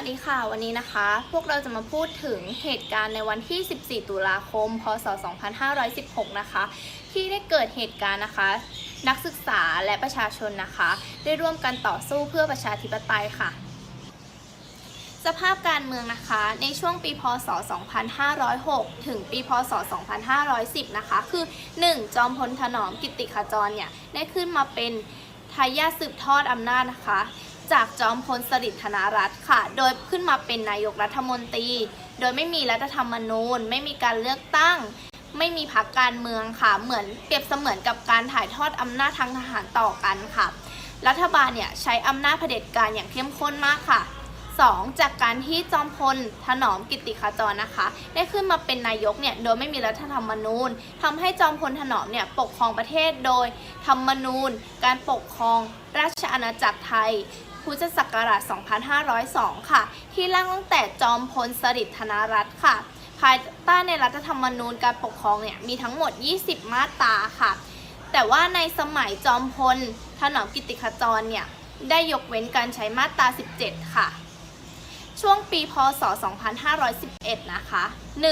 วัสดีค่ะ วันนี้นะคะ พวกเราจะมาพูดถึงเหตุการณ์ในวันที่ 14 ตุลาคม พศ 2516 นะคะ ที่ได้เกิดเหตุการณ์นะคะ นักศึกษาและประชาชนนะคะ ได้ร่วมกันต่อสู้เพื่อประชาธิปไตยค่ะ สภาพการเมืองนะคะ ในช่วงปี พศ 2506 ถึงปี พศ 2510 นะคะ คือ 1. จอมพลถนอมกิตติขจรเนี่ย ได้ขึ้นมาเป็นทายาทสืบทอดอำนาจนะคะ จากจอมพลสฤษดิ์ธนรัตน์ค่ะ โดยขึ้นมาเป็นนายกรัฐมนตรี โดยไม่มีรัฐธรรมนูญ ไม่มีการเลือกตั้ง ไม่มีพรรคการเมืองค่ะ เหมือนเปรียบเสมือนกับการถ่ายทอดอำนาจทางทหารต่อกันค่ะ รัฐบาลเนี่ยใช้อำนาจเผด็จการอย่างเข้มข้นมากค่ะ 2. จากการที่จอมพลถนอมกิติขจรนะคะ ได้ขึ้นมาเป็นนายกเนี่ยโดยไม่มีรัฐธรรมนูญทำให้จอมพลถนอมเนี่ยปกครองประเทศโดยธรรมนูญ การปกครองราชอาณาจักรไทย พุทธศักราช 2502 ค่ะ ที่ร่างตั้งแต่จอมพลสฤษดิ์ธนรัตน์ค่ะ ภายใต้ในรัฐธรรมนูญการปกครองเนี่ยมีทั้งหมด 20 มาตราค่ะ แต่ว่าในสมัยจอมพลถนอมกิตติขจรเนี่ยได้ยกเว้นการใช้มาตรา 17 ค่ะ ช่วงปีพศ 2511 นะคะ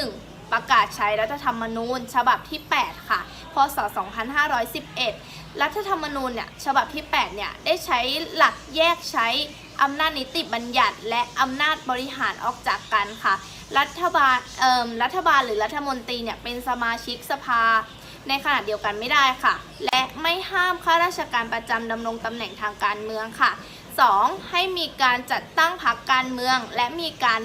1. ประกาศใช้รัฐธรรมนูญฉบับที่ 8 ค่ะ พศ 2511 รัฐธรรมนูญเนี่ยฉบับที่ 8 เนี่ย ได้ใช้หลักแยกใช้อำนาจนิติบัญญัติ และอำนาจบริหารออกจากกันค่ะ รัฐบาลเอ่อรัฐบาลหรือรัฐมนตรีเนี่ยเป็นสมาชิกสภา ในขณะเดียวกันไม่ได้ค่ะ และไม่ห้ามข้าราชการประจำดำรงตำแหน่งทางการเมืองค่ะ 2. ให้มีการจัดตั้งพรรคการเมือง และมีการ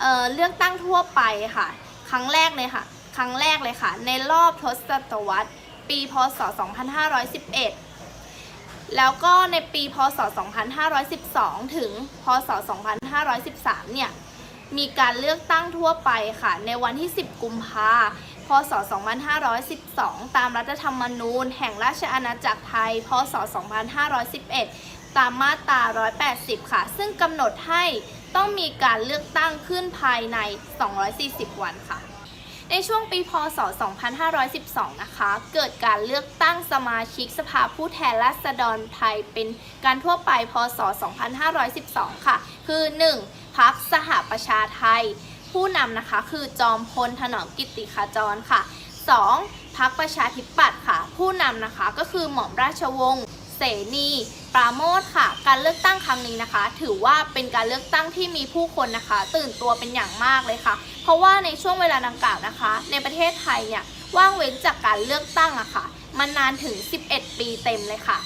เเลือกตั้งทั่วไปค่ะ ครั้งแรกเลยค่ะ ครั้งแรกเลยค่ะ ในรอบทศวรรษ ปีพศ 2511 แล้วก็ในปีพศ 2512 ถึงพศ 2513 เนี่ย มีการเลือกตั้งทั่วไปค่ะ ในวันที่ 10 กุมภาพศ 2512 ตามรัฐธรรมนูญ แห่งราชอาณาจักรไทย พศ 2511 ตามมาตรา 180 ค่ะ ซึ่งกำหนดให้ต้องมีการเลือกตั้งขึ้นภายใน 240 วันค่ะ ในช่วงปีพศ 2512 นะคะ เกิดการเลือกตั้งสมาชิกสภาผู้แทนราษฎรไทยเป็นการทั่วไปพศ 2512 ค่ะ คือ 1. พักสหประชาไทย ผู้นำนะคะคือจอมพลถนอมกิตติขจรค่ะ 2. พักประชาธิปัตย์ค่ะ ผู้นำนะคะก็คือหม่อมราชวงศ์เสนี ปราโมทค่ะ การเลือกตั้งครั้งนี้นะคะ ถือว่าเป็นการเลือกตั้งที่มีผู้คนนะคะ ตื่นตัวเป็นอย่างมากเลยค่ะ เพราะว่าในช่วงเวลาดังกล่าวนะคะ ในประเทศไทยเนี่ยว่างเว้นจากการเลือกตั้งอะค่ะมานานถึง 11 ปีเต็มเลยค่ะ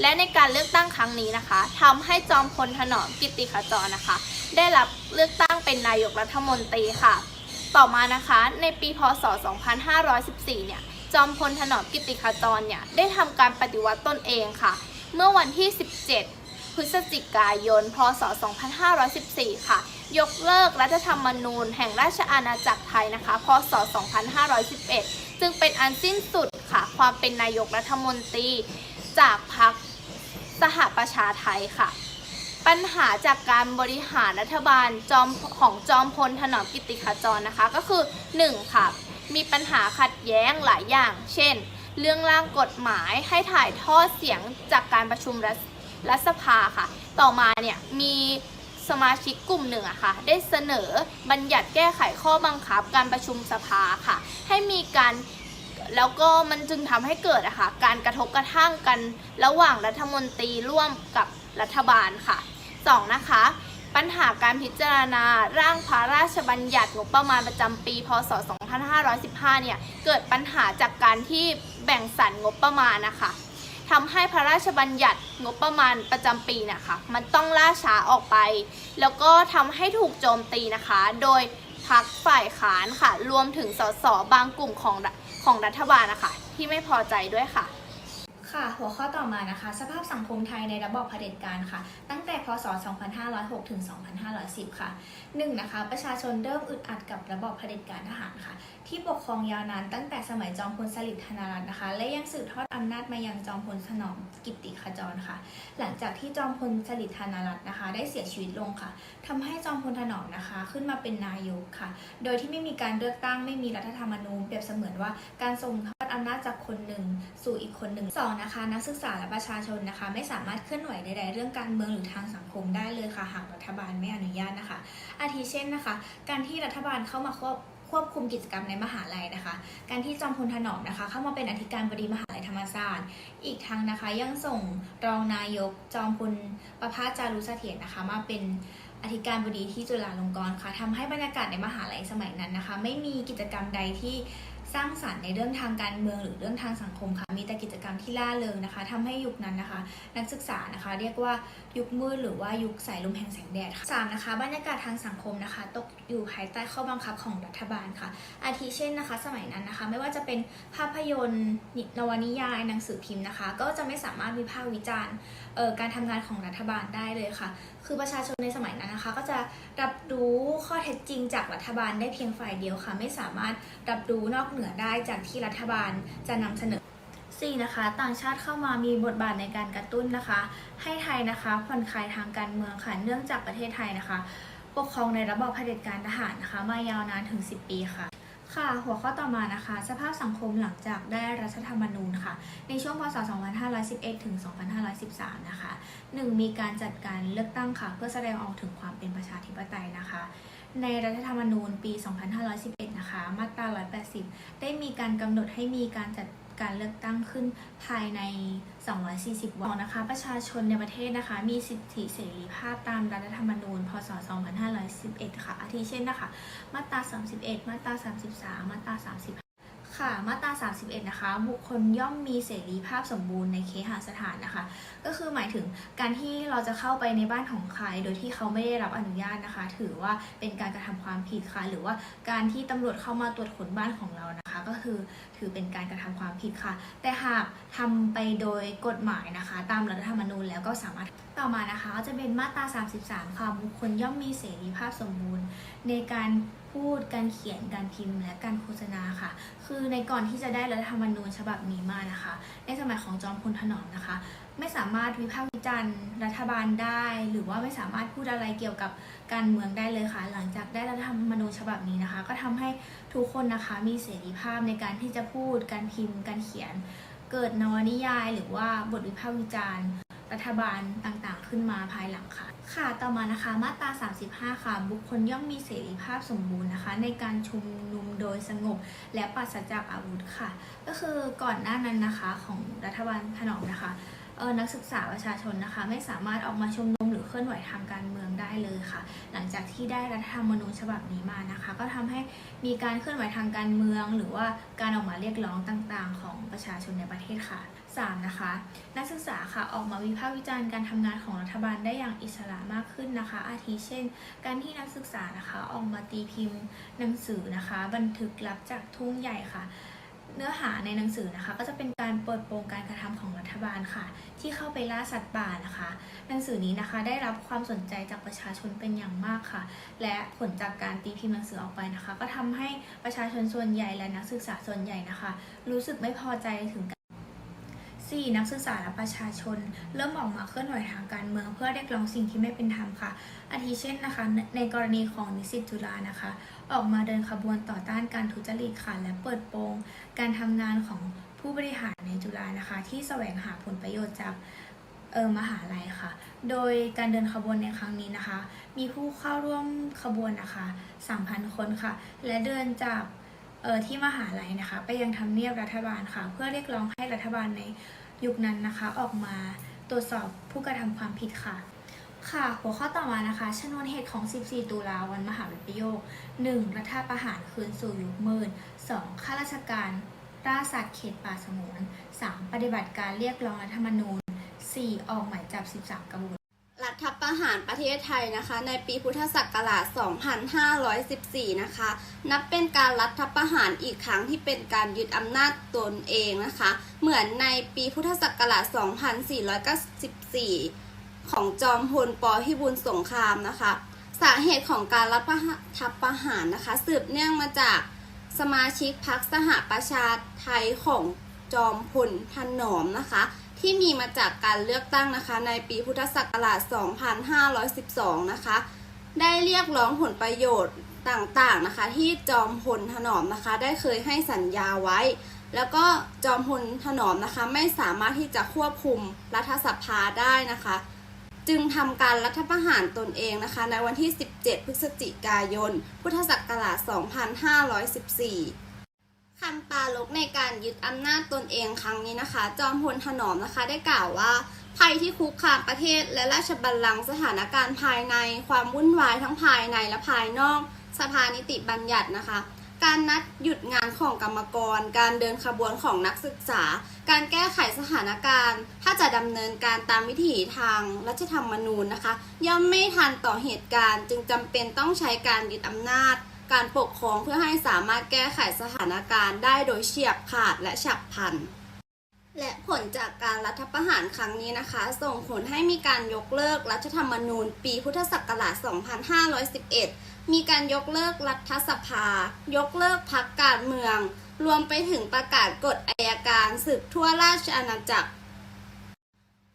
และในการเลือกตั้งครั้งนี้นะคะทำให้จอมพลถนอมกิติขจรนะคะ ได้รับเลือกตั้งเป็นนายกรัฐมนตรีค่ะ ต่อมานะคะในปีพศ 2514 เนี่ยจอมพลถนอมกิตติขจรเนี่ยได้ทำการปฏิวัติตนเองค่ะ เมื่อวันที่ 17 พฤศจิกายน พศ 2514 ค่ะ ยกเลิกรัฐธรรมนูญแห่งราชอาณาจักรไทยนะคะ พศ 2511 จึงเป็นอันสิ้นสุดค่ะ ความเป็นนายกรัฐมนตรีจากพรรคสหประชาไทยค่ะ ปัญหาจากการบริหารรัฐบาลจอมของจอมพลถนอมกิติขจรนะคะ ก็คือ 1. ค่ะ มีปัญหาขัดแย้งหลายอย่าง เช่น เรื่องร่างกฎหมายให้ถ่ายทอดเสียงจากการประชุมรัฐสภาค่ะ ต่อมาเนี่ยมีสมาชิกกลุ่มหนึ่งอะค่ะได้เสนอบัญญัติแก้ไขข้อบังคับการประชุมสภาค่ะ ให้มีการแล้วก็มันจึงทำให้เกิดอะค่ะการกระทบกระทั่งกันระหว่างรัฐมนตรีร่วมกับรัฐบาลค่ะ 2. นะคะ ปัญหาการพิจารณาร่างพระราชบัญญัติงบประมาณประจำปี พศ 2515 เนี่ย เกิดปัญหาจากการที่แบ่งสรรงบประมาณนะคะทำให้พระราชบัญญัติงบประมาณประจำปีนะคะ มันต้องล่าช้าออกไป แล้วก็ทำให้ถูกโจมตีนะคะ โดยพักฝ่ายค้านค่ะ รวมถึงสสบางกลุ่มของของรัฐบาลนะคะ ที่ไม่พอใจด้วยค่ะ ค่ะ หัวข้อต่อมานะคะ สภาพสังคมไทยในระบอบเผด็จการค่ะ ตั้งแต่พศ 2506 ถึง 2510 ค่ะ 1. นะคะ ประชาชนเริ่มอึดอัดกับระบอบเผด็จการทหารค่ะ ที่ปกครองยาวนานตั้งแต่สมัยจอมพลสฤษดิ์ธนรัตน์นะคะ และยังสืบทอดอำนาจมายังจอมพลถนอมกิตติขจรค่ะ หลังจากที่จอมพลสฤษดิ์ธนรัตน์นะคะ ได้เสียชีวิตลงค่ะทำให้จอมพลถนอมนะคะ ขึ้นมาเป็นนายกค่ะ โดยที่ไม่มีการเลือกตั้งไม่มีรัฐธรรมนูญเปรียบเสมือนว่าการทรง อดอำนาจจากคนหนึ่งสู่อีกคนหนึ่งสองนะคะ นักศึกษาและประชาชนนะคะ ไม่สามารถเคลื่อนไหวใดๆเรื่องการเมืองหรือทางสังคมได้เลยค่ะหากรัฐบาลไม่อนุญาตนะคะ อาทิเช่นนะคะ การที่รัฐบาลเข้ามาควบควบคุมกิจกรรมในมหาลัยนะคะ การที่จอมพลถนอมนะคะ เข้ามาเป็นอธิการบดีมหาลัยธรรมศาสตร์ อีกทั้งนะคะยังส่งรองนายกจอมพลประภาสจารุเสถียรนะคะ มาเป็นอธิการบดีที่จุฬาลงกรณ์ค่ะทำให้บรรยากาศในมหาลัยสมัยนั้นนะคะ ไม่มีกิจกรรมใดที่ สร้างสรรค์ในเรื่องทางการเมืองหรือเรื่องทางสังคมค่ะ มีแต่กิจกรรมที่ล่าเริงนะคะทำให้ยุคนั้นนะคะ นักศึกษานะคะ เรียกว่ายุคมืดหรือว่ายุคสายลมแห่งแสงแดดค่ะสามนะคะบรรยากาศทางสังคมนะคะ ตกอยู่ภายใต้ข้อบังคับของรัฐบาลค่ะ อาทิเช่นนะคะ สมัยนั้นนะคะ ไม่ว่าจะเป็นภาพยนตร์นิวนิยายหนังสือพิมพ์นะคะ ก็จะไม่สามารถวิพากษ์วิจารณ์ การทำงานของรัฐบาลได้เลยค่ะ คือประชาชนในสมัยนั้นนะคะ ก็จะรับรู้ข้อเท็จจริงจากรัฐบาลได้เพียงฝ่ายเดียวค่ะ ไม่สามารถรับรู้นอกเหนือได้จากที่รัฐบาลจะนำเสนอ 4 นะคะ ต่างชาติเข้ามามีบทบาทในการกระตุ้นนะคะ ให้ไทยนะคะผ่อนคลายทางการเมืองค่ะ เนื่องจากประเทศไทยนะคะ ปกครองในระบอบเผด็จการทหารนะคะ มายาวนานถึง 10 ปีค่ะ ค่ะ หัวข้อต่อมานะคะ สภาพสังคมหลังจากได้รัฐธรรมนูญค่ะ ในช่วงพศ 2511 ถึง 2513 นะคะ 1. มีการจัดการเลือกตั้งค่ะ เพื่อแสดงออกถึงความเป็นประชาธิปไตยนะคะ ในรัฐธรรมนูญปี 2511 นะคะ มาตรา 180 ได้มีการกำหนดให้มีการจัด การเลือกตั้งขึ้นภายใน 240 วันนะคะ ประชาชนในประเทศนะคะ มีสิทธิเสรีภาพตามรัฐธรรมนูญ พศ 2511 ค่ะ อาทิเช่นนะคะ มาตรา 31 มาตรา 33 มาตรา 35 ค่ะ มาตรา 31 นะคะ บุคคลย่อมมีเสรีภาพสมบูรณ์ในเคหสถานนะคะ ก็คือหมายถึงการที่เราจะเข้าไปในบ้านของใคร โดยที่เขาไม่ได้รับอนุญาตนะคะ ถือว่าเป็นการกระทำความผิดค่ะ หรือว่าการที่ตำรวจเข้ามาตรวจค้นบ้านของเรานะคะ ก็คือถือเป็นการกระทำความผิดค่ะ แต่หากทำไปโดยกฎหมายนะคะ ตามรัฐธรรมนูญแล้วก็สามารถต่อมานะคะ จะเป็นมาตรา 33 ค่ะ บุคคลย่อมมีเสรีภาพสมบูรณ์ ในการ พูดการเขียนการพิมพ์และการโฆษณาค่ะ คือในก่อนที่จะได้รัฐธรรมนูญฉบับนี้มานะคะ ในสมัยของจอมพลถนอมนะคะ ไม่สามารถวิพากษ์วิจารณ์รัฐบาลได้ หรือว่าไม่สามารถพูดอะไรเกี่ยวกับการเมืองได้เลยค่ะ หลังจากได้รัฐธรรมนูญฉบับนี้นะคะ ก็ทำให้ทุกคนนะคะมีเสรีภาพในการที่จะพูดการพิมพ์การเขียน เกิดนวนิยาย หรือว่าบทวิพากษ์วิจารณ์ รัฐบาลต่างๆ ขึ้นมาภายหลังค่ะ ค่ะต่อมานะคะมาตรา 35 ค่ะ บุคคลย่อมมีเสรีภาพสมบูรณ์นะคะ ในการชุมนุมโดยสงบ และปราศจากอาวุธค่ะ ก็คือก่อนหน้านั้นนะคะของรัฐบาลถนอมนะคะเออนักศึกษาประชาชนนะคะ ไม่สามารถออกมาชุมนุมหรือเคลื่อนไหวทางการเมืองได้เลยค่ะ หลังจากที่ได้รัฐธรรมนูญฉบับนี้มานะคะ ก็ทำให้มีการเคลื่อนไหวทางการเมือง หรือว่าการออกมาเรียกร้องต่างๆ ของประชาชนในประเทศค่ะ 3. นะคะนักศึกษาค่ะออกมาวิพากษ์วิจารณ์การทำงานของรัฐบาลได้อย่างอิสระมากขึ้นนะคะ อาทิเช่น การที่นักศึกษานะคะออกมาตีพิมพ์หนังสือนะคะ บันทึกลับจากทุ่งใหญ่ค่ะ เนื้อหาในหนังสือนะคะก็จะเป็นการเปิดโปงการกระทำของรัฐบาลค่ะ ที่เข้าไปล่าสัตว์ป่านะคะ หนังสือนี้นะคะได้รับความสนใจจากประชาชนเป็นอย่างมากค่ะ และผลจากการตีพิมพ์หนังสือออกไปนะคะ ก็ทำให้ประชาชนส่วนใหญ่และนักศึกษาส่วนใหญ่นะคะ รู้สึกไม่พอใจถึง 4. นักศึกษาและประชาชน เริ่มออกมาเคลื่อนไหวทางการเมือง เพื่อเรียกร้องสิ่งที่ไม่เป็นธรรมค่ะ อาทิเช่นนะคะ ในกรณีของนิสิตจุฬานะคะ ออกมาเดินขบวนต่อต้านการทุจริตค่ะ และเปิดโปงการทำงานของผู้บริหารในจุฬานะคะ ที่แสวงหาผลประโยชน์จากเออมหาลัยค่ะ โดยการเดินขบวนในครั้งนี้นะคะ มีผู้เข้าร่วมขบวนนะคะ 3,000 คนค่ะ และเดินจากเออที่มหาลัยนะคะ ไปยังทำเนียบรัฐบาลค่ะ เพื่อเรียกร้องให้รัฐบาลใน ยุคนั้นนะคะออกมาตรวจสอบผู้กระทำความผิดค่ะ ค่ะ หัวข้อต่อมานะคะชนวนเหตุของ 14 ตุลาวันมหาวิปโยค 1. รัฐประหารคืนสู่ยุคมืด 2. ข้าราชการล่าสัตว์เขตป่าสงวน 3. ปฏิบัติการเรียกร้องรัฐธรรมนูญ 4. ออกหมายจับ 13 กระบฏ รัฐประหารประเทศไทยนะคะ ในปีพุทธศักราช 2514 นะคะ นับเป็นการรัฐประหารอีกครั้งที่เป็นการยึดอำนาจตนเองนะคะ เหมือนในปีพุทธศักราช 2494 ของจอมพลปพิบูลสงครามนะคะ สาเหตุของการรัฐประหารนะคะ สืบเนื่องมาจากสมาชิกพรรคสหประชาไทยของจอมพลถนอมนะคะ ที่มีมาจากการเลือกตั้งนะคะ ในปีพุทธศักราช 2512 นะคะ ได้เรียกร้องผลประโยชน์ต่างๆนะคะ ที่จอมพลถนอมนะคะ ได้เคยให้สัญญาไว้ แล้วก็จอมพลถนอมนะคะ ไม่สามารถที่จะควบคุมรัฐสภาได้นะคะ จึงทำการรัฐประหารตนเองนะคะ ในวันที่ 17 พฤศจิกายน พุทธศักราช 2514 คำปาลกในการยึดอำนาจตนเองครั้งนี้นะคะ จอมพลถนอมนะคะได้กล่าวว่า ภัยที่คุกคามประเทศและราชบัลลังก์สถานการณ์ภายใน ความวุ่นวายทั้งภายในและภายนอก สภานิติบัญญัตินะคะ การนัดหยุดงานของกรรมกร การเดินขบวนของนักศึกษา การแก้ไขสถานการณ์ ถ้าจะดำเนินการตามวิถีทางรัฐธรรมนูญนะคะ ย่อมไม่ทันต่อเหตุการณ์ จึงจำเป็นต้องใช้การยึดอำนาจ การปกครองเพื่อให้สามารถแก้ไขสถานการณ์ได้โดยเฉียบขาดและฉับพลัน และผลจากการรัฐประหารครั้งนี้นะคะ ส่งผลให้มีการยกเลิกรัฐธรรมนูญ ปีพุทธศักราช 2511 มีการยกเลิกรัฐสภา ยกเลิกพักการเมือง รวมไปถึงประกาศกฎอายการศึกทั่วราชอาณาจักร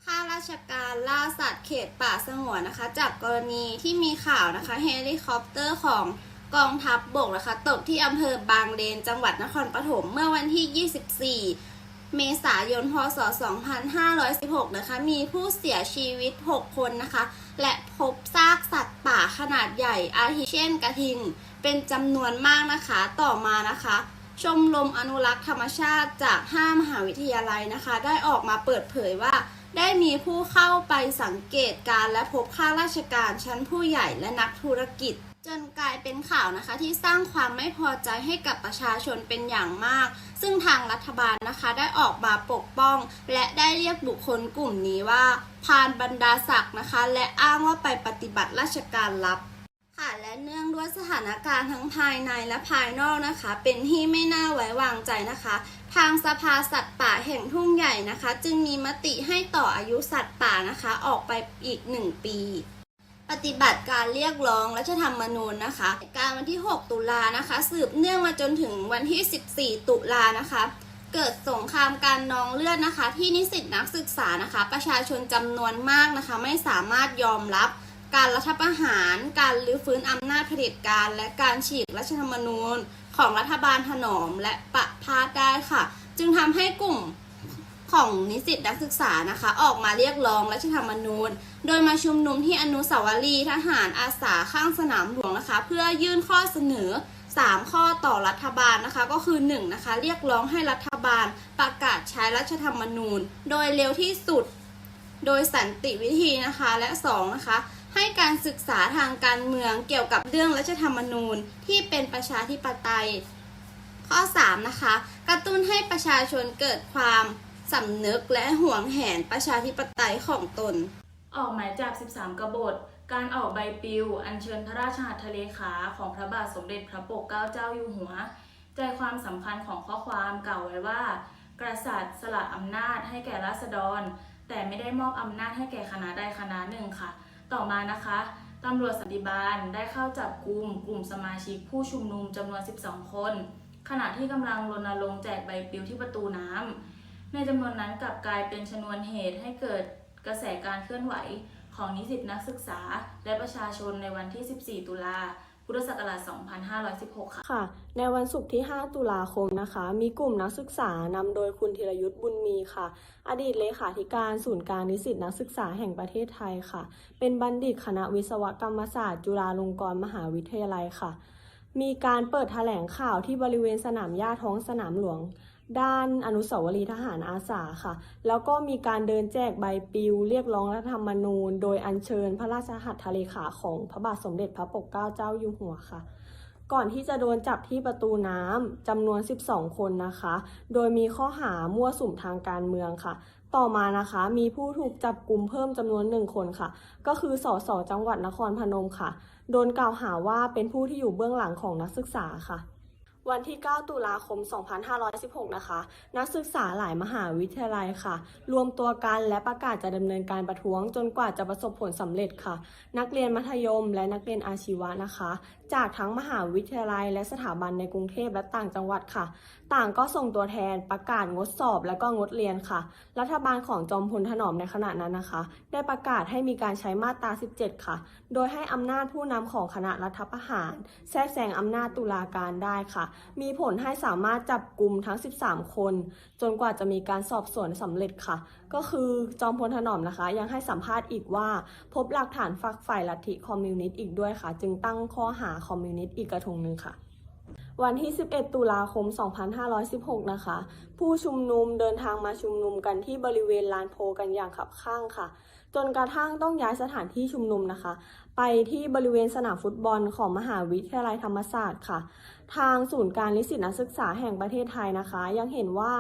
ข้าราชการล่าสัตว์เขตป่าสงวนนะคะ จากกรณีที่มีข่าวนะคะเฮลิคอปเตอร์ของ กองทัพบบกนะคะตกที่อำเภอบางเลนจังหวัดนครปฐมเมื่อวันที่ 24 เมษายน พศ 2516 นะคะ มีผู้เสียชีวิต 6 คนนะคะ และพบซากสัตว์ป่าขนาดใหญ่อาทิเช่นกระทิง เป็นจำนวนมากนะคะ ต่อมานะคะ ชมรมอนุรักษ์ธรรมชาติจาก 5 มหาวิทยาลัยนะคะ ได้ออกมาเปิดเผยว่าได้มีผู้เข้าไปสังเกตการณ์และพบข้าราชการชั้นผู้ใหญ่และนักธุรกิจ จนกลายเป็นข่าวนะคะที่สร้างความไม่พอใจให้กับประชาชนเป็นอย่างมาก ซึ่งทางรัฐบาลนะคะได้ออกมาปกป้อง และได้เรียกบุคคลกลุ่มนี้ว่าพานบรรดาศักดิ์นะคะ และอ้างว่าไปปฏิบัติราชการลับค่ะและเนื่องด้วยสถานการณ์ทั้งภายในและภายนอกนะคะ เป็นที่ไม่น่าไว้วางใจนะคะ ทางสภาสัตว์ป่าแห่งทุ่งใหญ่นะคะ จึงมีมติให้ต่ออายุสัตว์ป่านะคะ ออกไปอีก 1 ปี ปฏิบัติการเรียกร้องรัฐธรรมนูญนะคะ การวันที่ 6 ตุลานะคะ สืบเนื่องมาจนถึงวันที่ 14 ตุลานะคะ เกิดสงครามการนองเลือดนะคะ ที่นิสิตนักศึกษานะคะ ประชาชนจำนวนมากนะคะ ไม่สามารถยอมรับการรัฐประหาร การรื้อฟื้นอำนาจเผด็จการ และการฉีกรัฐธรรมนูญ ของรัฐบาลถนอมและประพาสได้ค่ะ จึงทำให้กลุ่ม ของนิสิตนักศึกษานะคะ ออกมาเรียกร้องรัฐธรรมนูญ โดยมาชุมนุมที่อนุสาวรีย์ทหารอาสาข้างสนามหลวงนะคะ เพื่อยื่นข้อเสนอ 3 ข้อต่อรัฐบาลนะคะ ก็คือ 1 นะคะ เรียกร้องให้รัฐบาลประกาศใช้รัฐธรรมนูญ โดยเร็วที่สุด โดยสันติวิธีนะคะ และ 2 นะคะให้การศึกษาทางการเมืองเกี่ยวกับเรื่องรัฐธรรมนูญที่เป็นประชาธิปไตย ข้อ 3 นะคะ กระตุ้นให้ประชาชนเกิดความ สำนึกและห่วงแหนประชาธิปไตยของตน ออกหมายจับ 13 กบฏ การออกใบปลิว อัญเชิญพระราชหัตถเลขาของพระบาทสมเด็จพระปกเกล้าเจ้าอยู่หัว ใจความสำคัญของข้อความกล่าวไว้ว่า กษัตริย์สละอำนาจให้แก่ราษฎร แต่ไม่ได้มอบอำนาจให้แก่คณะใดคณะหนึ่งค่ะ ต่อมานะคะตำรวจสันติบาลได้เข้าจับกลุ่มกลุ่มสมาชิกผู้ชุมนุมจำนวน 12 คน ขณะที่กำลังรณรงค์แจกใบปลิวที่ประตูน้ำ ในจำนวนนั้นกลับกลายเป็นชนวนเหตุให้เกิดกระแสการเคลื่อนไหวของนิสิตนักศึกษา และประชาชนในวันที่ 14 ตุลาพุทธศักราช 2516 ค่ะค่ะ ในวันศุกร์ที่ 5 ตุลาคมนะคะ มีกลุ่มนักศึกษานำโดยคุณธีรยุทธ์บุญมีค่ะ อดีตเลขาธิการศูนย์การนิสิตนักศึกษาแห่งประเทศไทยค่ะ เป็นบัณฑิตคณะวิศวกรรมศาสตร์ จุฬาลงกรณ์มหาวิทยาลัยค่ะ มีการเปิดแถลงข่าวที่บริเวณสนามหญ้าท้องสนามหลวง ด้านอนุสาวรีย์ทหารอาสาค่ะ แล้วก็มีการเดินแจกใบปลิว เรียกร้องรัฐธรรมนูญ โดยอัญเชิญพระราชหัตถเลขาของพระบาทสมเด็จพระปกเกล้าเจ้าอยู่หัวค่ะ ก่อนที่จะโดนจับที่ประตูน้ำจำนวน 12 คนนะคะ โดยมีข้อหามั่วสุมทางการเมืองค่ะ ต่อมานะคะมีผู้ถูกจับกลุ่มเพิ่มจำนวนหนึ่งคนค่ะ ก็คือสสจังหวัดนครพนมค่ะ โดนกล่าวหาว่าเป็นผู้ที่อยู่เบื้องหลังของนักศึกษาค่ะ วันที่ 9 ตุลาคม 2516 นะคะ นักศึกษาหลายมหาวิทยาลัยค่ะ รวมตัวกันและประกาศจะดำเนินการประท้วงจนกว่าจะประสบผลสำเร็จค่ะ นักเรียนมัธยมและนักเรียนอาชีวะนะคะ จากทั้งมหาวิทยาลัย และสถาบันในกรุงเทพและต่างจังหวัดค่ะ ต่างก็ส่งตัวแทนประกาศงดสอบและก็งดเรียนค่ะ รัฐบาลของจอมพลถนอมในขณะนั้นนะคะ ได้ประกาศให้มีการใช้มาตรา 17 ค่ะ โดยให้อำนาจผู้นำของคณะรัฐประหาร แทรกแซงอำนาจตุลาการได้ค่ะ มีผลให้สามารถจับกลุ่มทั้ง 13 คน จนกว่าจะมีการสอบสวนสำเร็จค่ะ ก็คือจอมพลถนอมนะคะ ยังให้สัมภาษณ์อีกว่า พบหลักฐานฝักฝ่ายลัทธิคอมมิวนิสต์อีกด้วยค่ะ จึงตั้งข้อหาคอมมิวนิสต์อีกกระทงหนึ่งค่ะวันที่ 11 ตุลาคม 2516 นะคะ ผู้ชุมนุมเดินทางมาชุมนุมกันที่บริเวณลานโพกันอย่างขับข้างค่ะ จนกระทั่งต้องย้ายสถานที่ชุมนุมนะคะ ไปที่บริเวณสนามฟุตบอลของมหาวิทยาลัยธรรมศาสตร์ค่ะ ทางศูนย์การนิสิตนักศึกษาแห่งประเทศไทยนะคะ ยังเห็นว่า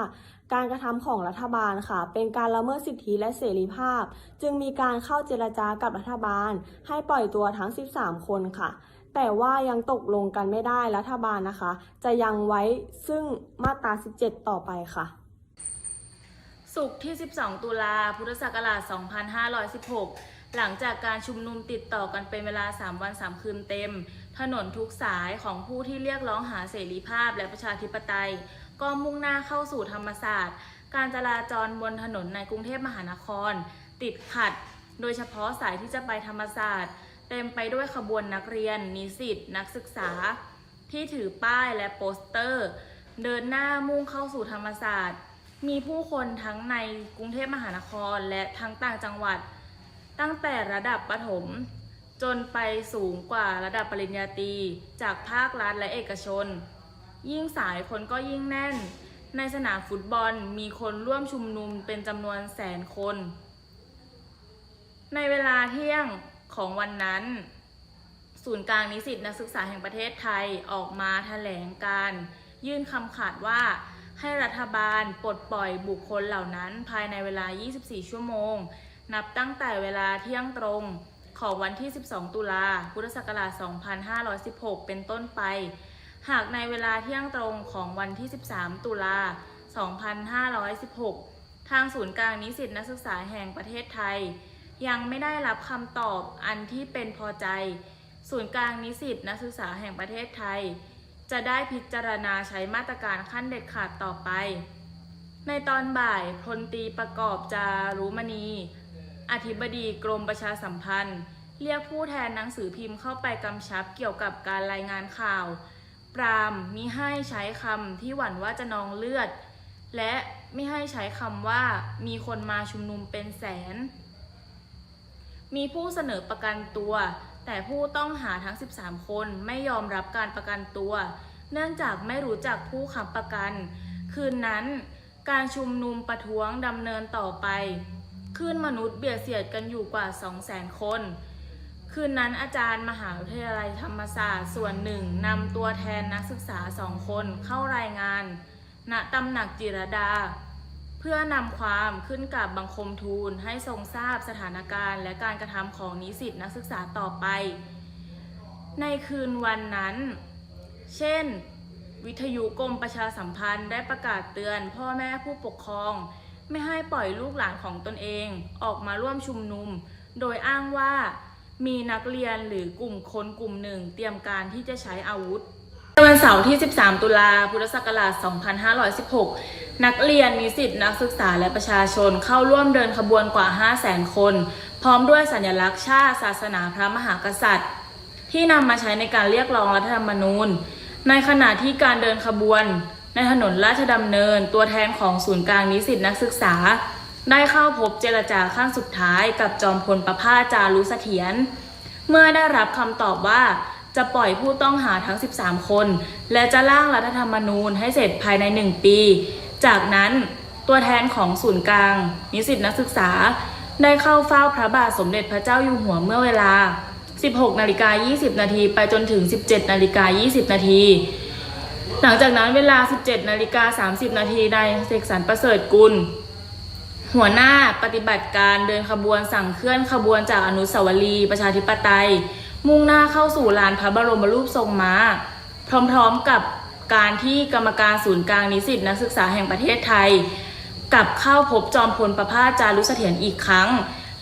การกระทำของรัฐบาลค่ะ เป็นการละเมิดสิทธิและเสรีภาพ จึงมีการเข้าเจรจากับรัฐบาล ให้ปล่อยตัวทั้ง 13 คนค่ะ แต่ว่ายังตกลงกันไม่ได้รัฐบาลนะคะ จะยังไว้ซึ่งมาตรา 17 ต่อไปค่ะศุกร์ที่ 12 ตุลา พุทธศักราช 2516 หลังจากการชุมนุมติดต่อกันเป็นเวลา 3 วัน 3 คืนเต็ม ถนนทุกสายของผู้ที่เรียกร้องหาเสรีภาพและประชาธิปไตย ก็มุ่งหน้าเข้าสู่ธรรมศาสตร์ การจราจรบนถนนในกรุงเทพมหานคร ติดขัด โดยเฉพาะสายที่จะไปธรรมศาสตร์ เต็มไปด้วยขบวนนักเรียน นิสิต นักศึกษา ที่ถือป้ายและโปสเตอร์ เดินหน้ามุ่งเข้าสู่ธรรมศาสตร์ มีผู้คนทั้งในกรุงเทพมหานครและทั้งต่างจังหวัด ตั้งแต่ระดับประถมจนไปสูงกว่าระดับปริญญาตรีจากภาครัฐและเอกชน ยิ่งสายคนก็ยิ่งแน่น ในสนามฟุตบอลมีคนร่วมชุมนุมเป็นจำนวนแสนคน ในเวลาเที่ยงของวันนั้น ศูนย์กลางนิสิตนักศึกษาแห่งประเทศไทยออกมาแถลงการ ยื่นคำขาดว่าให้รัฐบาลปลดปล่อยบุคคลเหล่านั้นภายในเวลา 24 ชั่วโมง นับตั้งแต่เวลาเที่ยงตรงของวันที่ 12 ตุลา พุทธศักราช 2516 เป็นต้นไป หากในเวลาเที่ยงตรงของวันที่ 13 ตุลา 2516 ทางศูนย์กลางนิสิตนักศึกษาแห่งประเทศไทย ยังไม่ได้รับคำตอบอันที่เป็นพอใจ ศูนย์กลางนิสิตนักศึกษาแห่งประเทศไทย จะได้พิจารณาใช้มาตรการขั้นเด็ดขาดต่อไป ในตอนบ่ายพลตีประกอบจารุมณี อธิบดีกรมประชาสัมพันธ์ เรียกผู้แทนหนังสือพิมพ์เข้าไปกำชับเกี่ยวกับการรายงานข่าว ปรามมิให้ใช้คำที่หวั่นว่าจะนองเลือด และไม่ให้ใช้คำว่ามีคนมาชุมนุมเป็นแสน มีผู้เสนอประกันตัว แต่ผู้ต้องหาทั้ง 13 คนไม่ยอมรับการประกันตัว เนื่องจากไม่รู้จักผู้ค้ำประกัน คืนนั้นการชุมนุมประท้วงดำเนินต่อไปคลื่นมนุษย์เบียดเสียดกันอยู่กว่า 200,000 คน คืนนั้นอาจารย์มหาวิทยาลัยธรรมศาสตร์ส่วนหนึ่งนำตัวแทนนักศึกษาสองคนเข้ารายงาน ณตำหนักจิรดา เพื่อนำความขึ้นกับบังคมทูลให้ทรงทราบสถานการณ์ และการกระทำของนิสิตนักศึกษาต่อไป ในคืนวันนั้น เช่น วิทยุกรมประชาสัมพันธ์ได้ประกาศเตือนพ่อแม่ผู้ปกครอง ไม่ให้ปล่อยลูกหลานของตนเอง ออกมาร่วมชุมนุม โดยอ้างว่า มีนักเรียนหรือกลุ่มคนกลุ่มหนึ่ง เตรียมการที่จะใช้อาวุธวันเสาร์ที่ 13 ตุลาพุทธศักราช 2516 นักเรียนนิสิตนักศึกษาและประชาชนเข้าร่วมเดินขบวนกว่า 500,000 คน พร้อมด้วยสัญลักษณ์ชาติศาสนาพระมหากษัตริย์ ที่นำมาใช้ในการเรียกร้องรัฐธรรมนูญ ในขณะที่การเดินขบวน ในถนนราชดำเนิน ตัวแทนของศูนย์กลางนิสิตนักศึกษา ได้เข้าพบเจรจาขั้นสุดท้ายกับจอมพลประภาจารุเสถียร เมื่อได้รับคำตอบว่าจะปล่อยผู้ต้องหาทั้ง 13 คน และจะร่างรัฐธรรมนูญให้เสร็จภายใน 1 ปี จากนั้นตัวแทนของศูนย์กลาง นิสิตนักศึกษา ได้เข้าเฝ้าพระบาทสมเด็จพระเจ้าอยู่หัวเมื่อเวลา 16นาฬิกา20 นาทีไปจนถึง 17นาฬิกา20 นาที หลังจากนั้นเวลา 17นาฬิกา30 นาทีนายเสกสรรประเสริฐกุล หัวหน้าปฏิบัติการเดินขบวนสั่งเคลื่อนขบวนจากอนุสาวรีย์ประชาธิปไตย มุ่งหน้าเข้าสู่ลานพระบรมรูปทรงม้า พร้อมๆกับการที่กรรมการศูนย์กลางนิสิตนักศึกษาแห่งประเทศไทย กลับเข้าพบจอมพลประภาสจารุเสถียรอีกครั้ง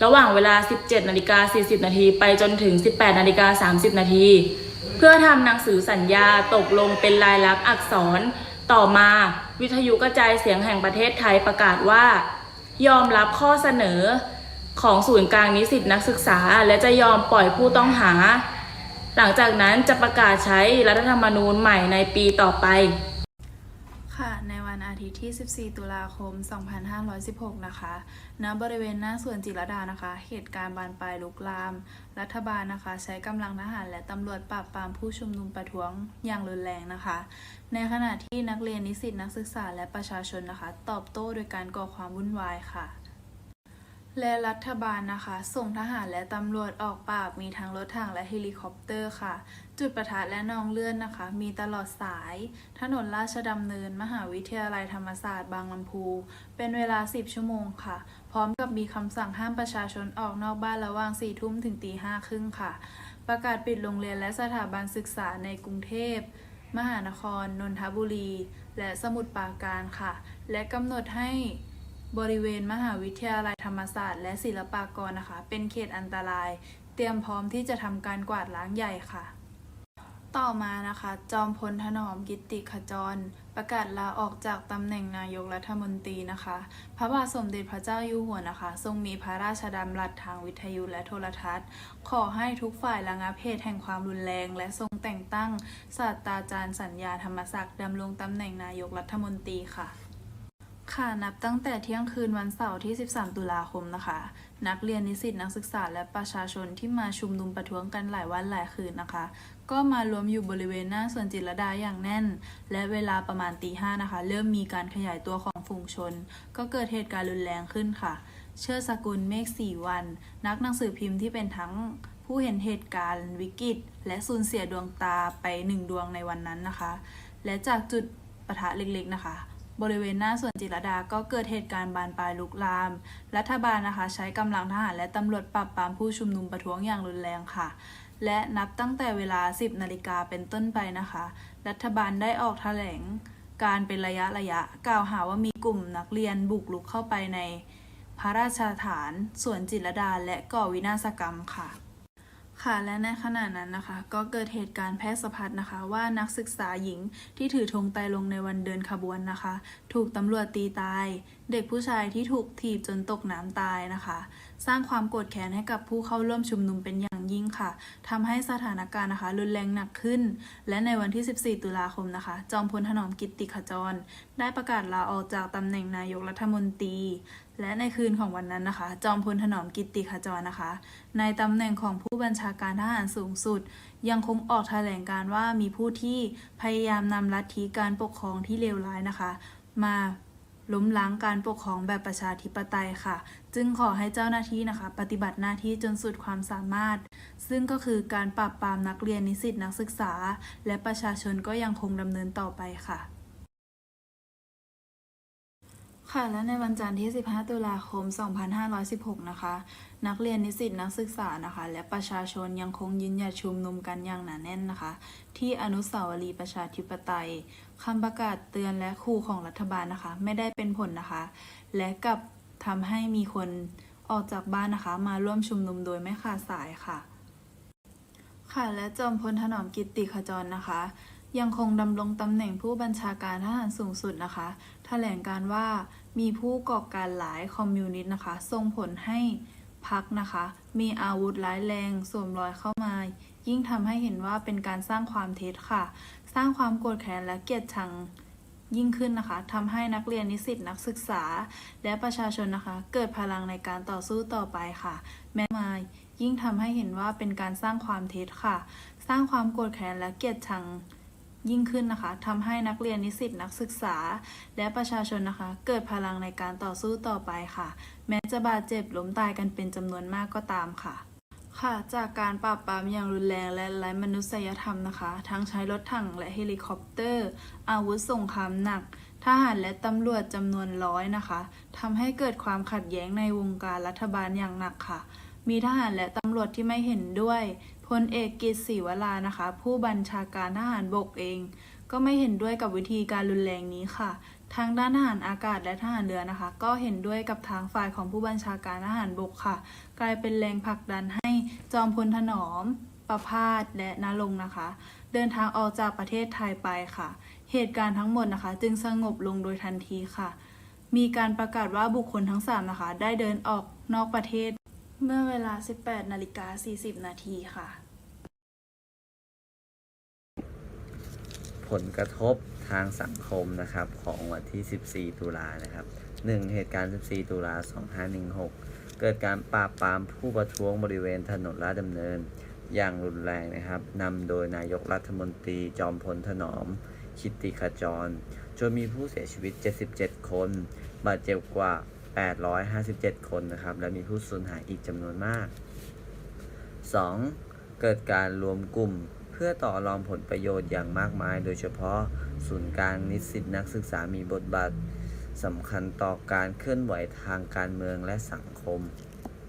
ระหว่างเวลา 17นาฬิกา40นาทีไปจนถึง 18นาฬิกา30นาทีเพื่อทำหนังสือสัญญาตกลงเป็นลายลักษณ์อักษร ต่อมาวิทยุกระจายเสียงแห่งประเทศไทยประกาศว่า ยอมรับข้อเสนอของศูนย์กลางนิสิตนักศึกษา และจะยอมปล่อยผู้ต้องหา หลังจากนั้นจะประกาศใช้รัฐธรรมนูญใหม่ในปีต่อไป ทิตย์ที่ 14 ตุลาคม 2516 นะคะ ณ บริเวณหน้าสวนจิรดานะคะ เหตุการณ์บานปลายลุกลาม รัฐบาลนะคะ ใช้กำลังทหารและตำรวจปราบปรามผู้ชุมนุมประท้วงอย่างรุนแรงนะคะ ในขณะที่นักเรียนนิสิตนักศึกษาและประชาชนนะคะ ตอบโต้โดยการก่อความวุ่นวายค่ะและรัฐบาลนะคะ ส่งทหารและตำรวจออกปราบมีทั้งรถถังและเฮลิคอปเตอร์ค่ะ จุดประทะและนองเลื่อนนะคะ มีตลอดสาย ถนนราชดำเนิน มหาวิทยาลัยธรรมศาสตร์บางลำพู เป็นเวลา 10 ชั่วโมงค่ะ พร้อมกับมีคำสั่งห้ามประชาชนออกนอกบ้านระหว่าง 4 ทุ่มถึงตีห้าครึ่งค่ะ ประกาศปิดโรงเรียนและสถาบันศึกษาในกรุงเทพ มหานคร นนทบุรี และสมุทรปราการค่ะ และกำหนดให้บริเวณมหาวิทยาลัยธรรมศาสตร์และศิลปากรนะคะ เป็นเขตอันตราย เตรียมพร้อมที่จะทำการกวาดล้างใหญ่ค่ะ ต่อมานะคะ จอมพลถนอมกิติขจร ประกาศลาออกจากตำแหน่งนายกรัฐมนตรีนะคะ พระบาทสมเด็จพระเจ้าอยู่หัวนะคะ ทรงมีพระราชดำรัสทางวิทยุและโทรทัศน์ ขอให้ทุกฝ่ายระงับเหตุแห่งความรุนแรง และทรงแต่งตั้งศาสตราจารย์สัญญาธรรมศักดิ์ดำรงตำแหน่งนายกรัฐมนตรีค่ะค่ะนับตั้งแต่เที่ยงคืนวันเสาร์ที่ 13 ตุลาคมนะคะ นักเรียนนิสิตนักศึกษาและประชาชนที่มาชุมนุมประท้วงกันหลายวันหลายคืนนะคะ ก็มารวมอยู่บริเวณหน้าสวนจิตรดาอย่างแน่น และเวลาประมาณตีห้านะคะ เริ่มมีการขยายตัวของฝูงชน ก็เกิดเหตุการณ์รุนแรงขึ้นค่ะ เชิดสกุลเมฆสีวัน นักหนังสือพิมพ์ที่เป็นทั้งผู้เห็นเหตุการณ์วิกฤต และสูญเสียดวงตาไปหนึ่งดวงในวันนั้นนะคะ และจากจุดปะทะเล็กๆนะคะ บริเวณหน้าสวนจิรดาก็เกิดเหตุการณ์บานปลายลุกลาม รัฐบาลนะคะ ใช้กำลังทหารและตำรวจปราบปรามผู้ชุมนุมประท้วงอย่างรุนแรงค่ะ และนับตั้งแต่เวลา 10 นาฬิกาเป็นต้นไปนะคะ รัฐบาลได้ออกแถลงการเป็นระยะระยะกล่าวหาว่ามีกลุ่มนักเรียนบุกลุกเข้าไปในพระราชฐานสวนจิตรดาและก่อวินาศกรรมค่ะ ค่ะและในขณะนั้นนะคะ ก็เกิดเหตุการณ์แพร่สะพัดนะคะ ว่านักศึกษาหญิงที่ถือธงไตลงในวันเดินขบวนนะคะ ถูกตำรวจตีตาย เด็กผู้ชายที่ถูกถีบจนตกน้ำตายนะคะ สร้างความโกรธแค้นให้กับผู้เข้าร่วมชุมนุมเป็นอย่างยิ่งค่ะทำให้สถานการณ์นะคะ รุนแรงหนักขึ้น และในวันที่ 14 ตุลาคมนะคะ จอมพลถนอมกิตติขจร ได้ประกาศลาออกจากตำแหน่งนายกรัฐมนตรี และในคืนของวันนั้นนะคะ จอมพลถนอมกิติขจรนะคะ ในตำแหน่งของผู้บัญชาการทหารสูงสุด ยังคงออกแถลงการว่ามีผู้ที่พยายามนำลัทธิการปกครองที่เลวร้ายนะคะ มาล้มล้างการปกครองแบบประชาธิปไตยค่ะ จึงขอให้เจ้าหน้าที่นะคะ ปฏิบัติหน้าที่จนสุดความสามารถ ซึ่งก็คือการปราบปรามนักเรียนนิสิตนักศึกษา และประชาชนก็ยังคงดำเนินต่อไปค่ะ ค่ะและในวันจันทร์ที่ 15 ตุลาคม 2516 นะคะ นักเรียนนิสิตนักศึกษานะคะ และประชาชนยังคงยืนหยัดชุมนุมกันอย่างหนาแน่นนะคะ ที่อนุสาวรีย์ประชาธิปไตยคำประกาศเตือนและขู่ของรัฐบาลนะคะ ไม่ได้เป็นผลนะคะ และกลับทำให้มีคนออกจากบ้านนะคะ มาร่วมชุมนุมโดยไม่ขาดสายค่ะ ค่ะและจอมพลถนอมกิตติขจรนะคะยังคงดำรงตำแหน่งผู้บัญชาการทหารสูงสุดนะคะ แถลงการว่า มีผู้ก่อการหลายคอมมิวนิสต์นะคะ ส่งผลให้พักนะคะ มีอาวุธร้ายแรงสวมรอยเข้ามา ยิ่งทำให้เห็นว่าเป็นการสร้างความเท็จค่ะ สร้างความโกรธแค้นและเกลียดชังยิ่งขึ้นนะคะทำให้นักเรียนนิสิตนักศึกษา และประชาชนนะคะ เกิดพลังในการต่อสู้ต่อไปค่ะ แม้มายิ่งทำให้เห็นว่าเป็นการสร้างความเท็จค่ะ สร้างความโกรธแค้นและเกลียดชัง ยิ่งขึ้นนะคะทำให้นักเรียนนิสิตนักศึกษา และประชาชนนะคะ เกิดพลังในการต่อสู้ต่อไปค่ะ แม้จะบาดเจ็บล้มตายกันเป็นจำนวนมากก็ตามค่ะค่ะจากการปราบปรามอย่างรุนแรงและไร้มนุษยธรรมนะคะ ทั้งใช้รถถังและเฮลิคอปเตอร์ อาวุธสงครามหนัก ทหารและตำรวจจำนวนร้อยนะคะทำให้เกิดความขัดแย้งในวงการรัฐบาลอย่างหนักค่ะ มีทหารและตำรวจที่ไม่เห็นด้วย ลเอกกิตศรีวรานะคะ ผู้บัญชาการทหารบกเอง ก็ไม่เห็นด้วยกับวิธีการรุนแรงนี้ค่ะ ทางด้านทหารอากาศและทหารเรือนะคะ ก็เห็นด้วยกับทางฝ่ายของผู้บัญชาการทหารบกค่ะ กลายเป็นแรงผลักดันให้จอมพลถนอม ประพาสและนาลงนะคะ เดินทางออกจากประเทศไทยไปค่ะ เหตุการณ์ทั้งหมดนะคะ จึงสงบลงโดยทันทีค่ะ มีการประกาศว่าบุคคลทั้ง3นะคะ ได้เดินออกนอกประเทศเมื่อเวลา 18 นาฬิกา 40 นาทีค่ะ ผลกระทบทางสังคมนะครับของวันที่ 14 ตุลานะครับ 1. เหตุการณ์ 14 ตุลา 2516 เกิดการปราบปรามผู้ประท้วงบริเวณถนนลาดดำเนิน อย่างรุนแรงนะครับนำโดยนายกรัฐมนตรีจอมพลถนอม คิติขจร จนมีผู้เสียชีวิต 77 คน บาดเจ็บกว่า 857 คนนะครับ และมีผู้สูญหายอีกจำนวนมาก 2. เกิดการรวมกลุ่ม พื่อต่อรองผลประโยชน์อย่างมากมาย โดยเฉพาะศูนย์กลางนิสิตนักศึกษามีบทบาทสำคัญต่อการเคลื่อนไหวทางการเมืองและสังคม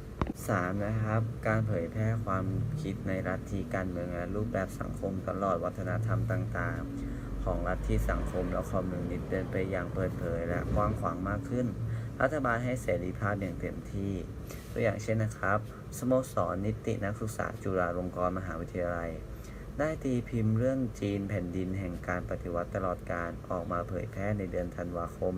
3. นะครับ การเผยแพร่ความคิดในลัทธิการเมืองและรูปแบบสังคมตลอดวัฒนธรรมต่างๆ ของลัทธิสังคมและคอมมิวนิสต์เดินไปอย่างเปิดเผยและกว้างขวางมากขึ้น รัฐบาลให้เสรีภาพอย่างเต็มที่ ตัวอย่างเช่นนะครับ สโมสรนิตินักศึกษาจุฬาลงกรณ์มหาวิทยาลัย ได้ตีพิมพ์เรื่องจีนแผ่นดินแห่งการปฏิวัติตลอดการออกมาเผยแพร่ในเดือนธันวาคม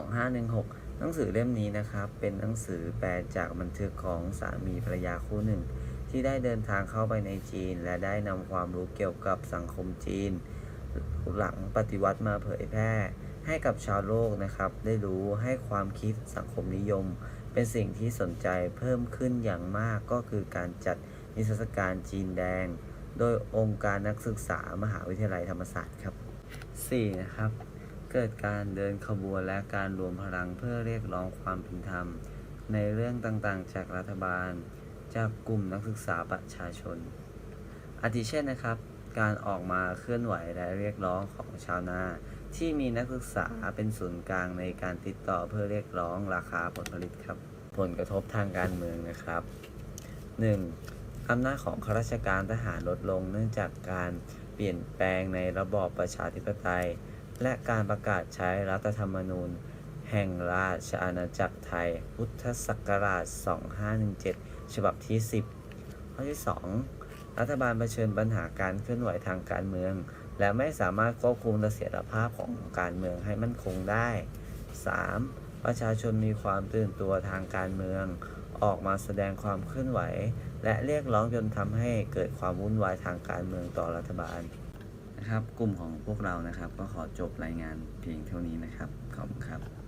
2516 หนังสือเล่มนี้นะครับ เป็นหนังสือแปลจากบันทึกของสามีภรรยาคู่หนึ่ง ที่ได้เดินทางเข้าไปในจีน และได้นำความรู้เกี่ยวกับสังคมจีน หลังปฏิวัติมาเผยแพร่ ให้กับชาวโลกนะครับ ได้รู้ให้ความคิดสังคมนิยม เป็นสิ่งที่สนใจเพิ่มขึ้นอย่างมากก็คือการจัดนิทรรศการจีนแดง โดยองค์การนักศึกษามหาวิทยาลัยธรรมศาสตร์ครับ 4. นะครับ เกิดการเดินขบวนและการรวมพลังเพื่อเรียกร้องความเป็นธรรม ในเรื่องต่างๆ จากรัฐบาล จากกลุ่มนักศึกษาประชาชน อาทิเช่นนะครับ การออกมาเคลื่อนไหวและเรียกร้องของชาวนาที่มีนักศึกษาเป็นศูนย์กลางในการติดต่อเพื่อเรียกร้องราคาผลผลิตครับ ผลกระทบทางการเมืองนะครับ 1. อำนาจของข้าราชการทหารลดลงเนื่องจากการเปลี่ยนแปลงในระบอบประชาธิปไตย และการประกาศใช้รัฐธรรมนูญ แห่งราชอาณาจักรไทย พุทธศักราช 2517 ฉบับที่ 10 ข้อที่ 2 รัฐบาลเผชิญปัญหาการเคลื่อนไหวทางการเมือง และไม่สามารถควบคุมเสถียรภาพของการเมืองให้มั่นคงได้ 3. ประชาชนมีความตื่นตัวทางการเมือง ออกมาแสดงความเคลื่อนไหว และเรียกร้องจนทำให้เกิดความวุ่นวายทางการเมืองต่อรัฐบาลนะครับ กลุ่มของพวกเรานะครับ ก็ขอจบรายงานเพียงเท่านี้นะครับ ขอบคุณครับ